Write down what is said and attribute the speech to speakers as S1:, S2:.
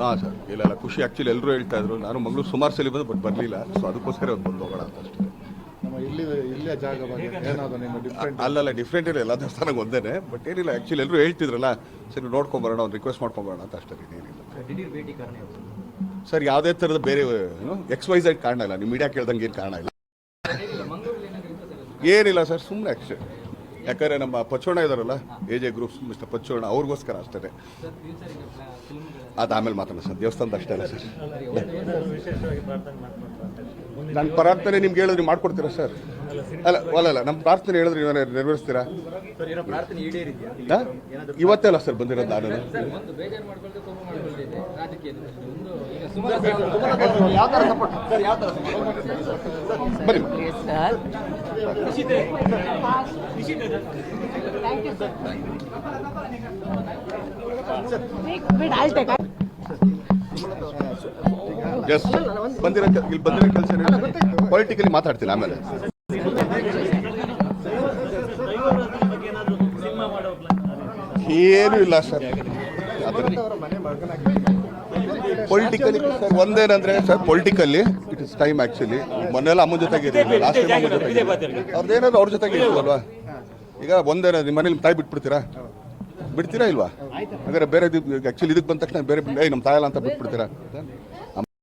S1: ಹಾಂ ಸರ್ ಇಲ್ಲ ಇಲ್ಲ ಖುಷಿ. ಆ್ಯಕ್ಚುಲಿ ಎಲ್ಲರೂ ಹೇಳ್ತಾ ಇದ್ರು. ನಾನು ಮಂಗಳೂರು ಸುಮಾರು ಸಲ ಬಂದು ಬಟ್ ಬರಲಿಲ್ಲ ಸೊ ಅದಕ್ಕೋಸ್ಕರ ಒಂದು ಬಂದು ಹೋಗೋಣ ಅಂತ ಅಷ್ಟೇ.
S2: ನಮ್ಮ ಇಲ್ಲಿ ಇಲ್ಲಿಯ ಜಾಗ ಬಗ್ಗೆ ನಿಮ್ಮ ಡಿಫ್ರೆಂಟ್
S1: ಅಲ್ಲಲ್ಲ ಡಿಫ್ರೆಂಟ್ ಇಲ್ಲ ಎಲ್ಲ ದೇವಸ್ಥಾನಕ್ಕೆ ಒಂದೇ ಬಟ್ ಏನಿಲ್ಲ ಆ್ಯಕ್ಚುಲಿ ಎಲ್ಲರೂ ಹೇಳ್ತಿದ್ರಲ್ಲ ಸರಿ ನೋಡ್ಕೊಂಬರೋಣ ಒಂದು ರಿಕ್ವೆಸ್ಟ್ ಮಾಡ್ಕೊಂಬರೋಣ ಅಂತ ಅಷ್ಟೇ ಏನಿಲ್ಲ ಸರ್ ಯಾವುದೇ ಥರದ ಬೇರೆ ಎಕ್ಸ್ ವೈ ಝೆಡ್ ಕಾರಣ ಇಲ್ಲ. ನಿಮ್ಮ ಮೀಡಿಯಾ ಕೇಳ್ದಂಗೆ ಏನು ಕಾರಣ ಇಲ್ಲ. ಏನಿಲ್ಲ ಸರ್ ಸುಮ್ಮನೆ ಅಕ್ಷ ಯಾಕಂದರೆ ನಮ್ಮ ಪಚ್ಚೋಣ ಇದಾರಲ್ಲ ಎ ಜೆ ಗ್ರೂಪ್ಸ್ ಮಿಸ್ಟರ್ ಪಚ್ಚೋಣ ಅವ್ರಿಗೋಸ್ಕರ ಅಷ್ಟೇ.
S3: ಅದಾಮೇಲೆ
S1: ಅದು ಆಮೇಲೆ ಮಾತಾಡೋಣ ಸರ್ ದೇವಸ್ಥಾನದ ಅಷ್ಟೇ ಅಲ್ಲ ಸರ್.
S4: ನಾನು
S1: ನನ್ನ ಪ್ರಾರ್ಥನೆ ನಿಮ್ಗೆ ಹೇಳಿದ್ರೆ ಮಾಡ್ಕೊಡ್ತೀರಾ ಸರ್? ಅಲ್ಲ ಅಲ್ಲ ಅಲ್ಲ ನಮ್ಮ ಪ್ರಾರ್ಥನೆ ಹೇಳಿದ್ರೆ ನೀವು ನೆರವೇರಿಸ್ತೀರಾ? ಇವತ್ತೇ ಅಲ್ಲ ಸರ್ ಬಂದಿರೋದು ನಾನು ಬನ್ನಿ. ಎಸ್ ಬಂದಿರೋ ಇಲ್ಲಿ ಬಂದಿರೋ ಕೆಲಸ ಪೊಲಿಟಿಕಲಿ ಮಾತಾಡ್ತೀನಿ ಆಮೇಲೆ ಏನೂ ಇಲ್ಲ sir. Politically sir ಒಂದೇನಂದ್ರೆ sir politically it is time actually ಮೊನ್ನೆಲ್ಲ ಅಮ್ಮನ ಜೊತೆಗೆ ಲಾಸ್ಟ್ ಟೈಮ್ ಅಮ್ಮನ ಜೊತೆಗೆ ಅವ್ರದ್ದೇನಾದ್ರು ಅವ್ರ ಜೊತೆಗೆ ಇರ್ಬೋದಲ್ವಾ ಈಗ ಒಂದೇನ ನಿಮ್ಮ ಮನೇಲಿ ತಾಯಿ ಬಿಟ್ಬಿಡ್ತೀರಾ? ಬಿಡ್ತೀರಾ ಇಲ್ವಾ? ಹಾಗಾದ್ರೆ ಬೇರೆ ಆ್ಯಕ್ಚುಲಿ ಇದಕ್ಕೆ ಬಂದ ತಕ್ಷಣ ಬೇರೆ ಏಯ್ ನಮ್ಮ ತಾಯಲ್ಲ ಅಂತ ಬಿಟ್ಬಿಡ್ತೀರಾ?